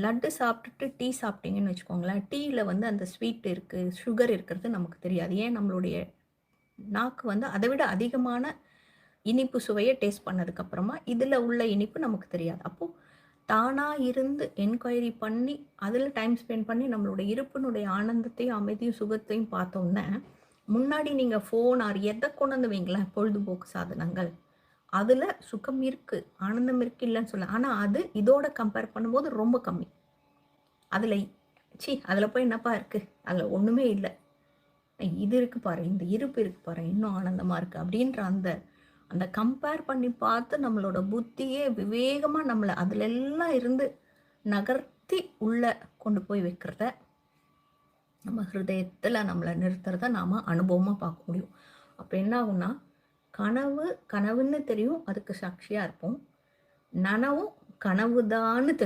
லட்டு சாப்பிட்டுட்டு டீ சாப்பிட்டீங்கன்னு வச்சுக்கோங்களேன் டீயில் வந்து அந்த ஸ்வீட் இருக்குது சுகர் இருக்கிறது நமக்கு தெரியாது. ஏன்? நம்மளுடைய நாக்கு வந்து அதை விட அதிகமான இனிப்பு சுவையை டேஸ்ட் பண்ணதுக்கப்புறமா இதில் உள்ள இனிப்பு நமக்கு தெரியாது. அப்போது தானாக இருந்து என்கொயரி பண்ணி அதில் டைம் ஸ்பெண்ட் பண்ணி நம்மளோட இருப்பினுடைய ஆனந்தத்தையும் அமைதியும் சுகத்தையும் பார்த்தோன்னே முன்னாடி நீங்கள் ஃபோன் ஆர் எதை கொண்டு வந்து வைங்களேன் பொழுதுபோக்கு சாதனங்கள் அதில் சுகம் இருக்குது ஆனந்தம் இருக்குது இல்லைன்னு சொல்ல ஆனால் அது இதோட கம்பேர் பண்ணும்போது ரொம்ப கம்மி. அதில் சி அதில் போய் என்னப்பா இருக்குது அதில் ஒன்றுமே இல்லை. இது இருக்கு பாரு இந்த இருப்பு இருக்கு பாரு இன்னும் ஆனந்தமாக இருக்குது அப்படின்ற அந்த அந்த கம்பேர் பண்ணி பார்த்து நம்மளோட புத்தியே விவேகமாக நம்மளை அதிலெல்லாம் இருந்து நகர்த்தி உள்ளே கொண்டு போய் வைக்கிறத நம்ம ஹிருதயத்தில் நம்மளை நிறுத்துறத நாம் அனுபவமாக பார்க்க முடியும். அப்போ என்ன ஆகும்னா கனவு கனவுன்னு தெரியும் அதுக்கு சாட்சியாக இருப்போம். நனவும் கனவுதான்னு தெரியும்